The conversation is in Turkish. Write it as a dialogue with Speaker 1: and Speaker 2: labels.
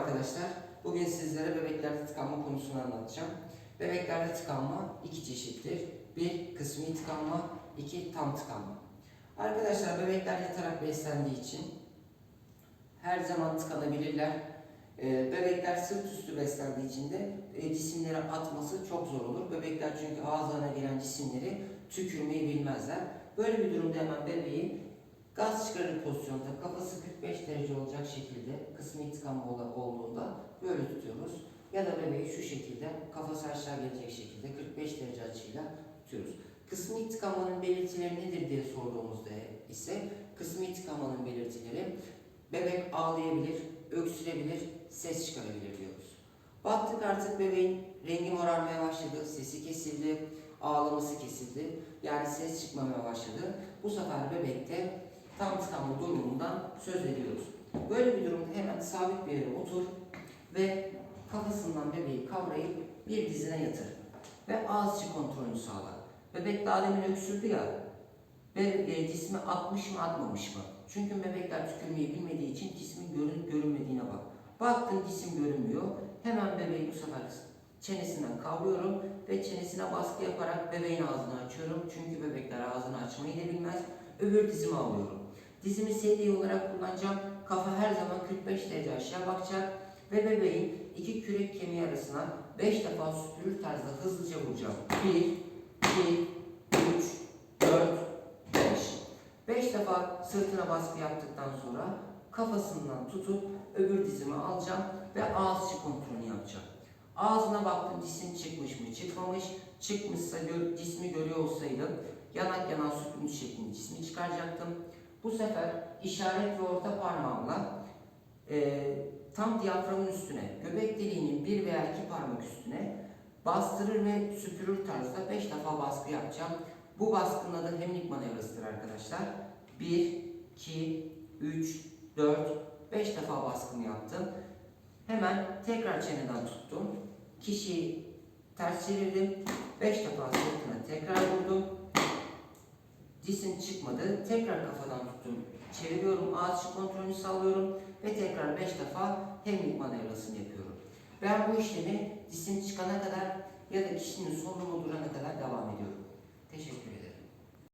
Speaker 1: arkadaşlar. Bugün sizlere bebeklerde tıkanma konusunu anlatacağım. Bebeklerde tıkanma iki çeşittir. Bir kısmi tıkanma, iki tam tıkanma. Arkadaşlar bebekler yatarak beslendiği için her zaman tıkanabilirler. Ee, Bebekler sırt üstü beslendiği için de e, cisimleri atması çok zor olur. Bebekler çünkü ağızlarına gelen cisimleri tükürmeyi bilmezler. Böyle bir durumda hemen bebeği gaz çıkarır pozisyonda kafası 45 derece olacak şekilde kısmi tıkanma olduğunda böyle tutuyoruz. Ya da bebeği şu şekilde kafası aşağı gelecek şekilde 45 derece açıyla tutuyoruz. Kısmi tıkanmanın belirtileri nedir diye sorduğumuzda ise kısmi tıkanmanın belirtileri bebek ağlayabilir, öksürebilir, ses çıkarabilir diyoruz. Baktık artık bebeğin rengi morarmaya başladı, sesi kesildi, ağlaması kesildi. Yani ses çıkmamaya başladı. Bu sefer bebekte tam tıkanma durumundan söz ediyoruz. Böyle bir durumda hemen sabit bir yere otur ve kafasından bebeği kavrayıp bir dizine yatır. Ve ağız içi kontrolünü sağla. Bebek daha demin öksürdü ya, ve e, cismi atmış mı atmamış mı? Çünkü bebekler tükürmeyi bilmediği için cismin görünüp görünmediğine bak. Baktın cisim görünmüyor, hemen bebeği bu sefer çenesinden kavruyorum ve çenesine baskı yaparak bebeğin ağzını açıyorum. Çünkü bebekler ağzını açmayı da bilmez. Öbür dizimi alıyorum. Dizimi sedye olarak kullanacağım. Kafa her zaman 45 derece aşağı bakacak ve bebeğin iki kürek kemiği arasına 5 defa süpürür tarzda hızlıca vuracağım. 1, 2, 3, 4, 5. 5 defa sırtına baskı yaptıktan sonra kafasından tutup öbür dizimi alacağım ve ağız kontrolünü yapacağım. Ağzına baktım cisim çıkmış mı çıkmamış. Çıkmışsa gö- cismi görüyor olsaydım yanak yana süpürmüş şeklinde cismi çıkaracaktım. Bu sefer işaret ve orta parmağımla e, tam diyaframın üstüne, göbek deliğinin bir veya iki parmak üstüne bastırır ve süpürür tarzda 5 defa baskı yapacağım. Bu baskının adı hemlik manevrasıdır arkadaşlar. 1, 2, 3, 4, 5 defa baskımı yaptım. Hemen tekrar çeneden tuttum. Kişiyi ters çevirdim. 5 defa sırtına tekrar vurdum. Cisim çıkmadı. Tekrar kafadan tuttum. Çeviriyorum. Ağız içi kontrolünü sağlıyorum. Ve tekrar 5 defa hemlik manevrasını yapıyorum. Ben bu işlemi cisim çıkana kadar ya da kişinin solunumu durana kadar devam ediyorum. Teşekkür ederim.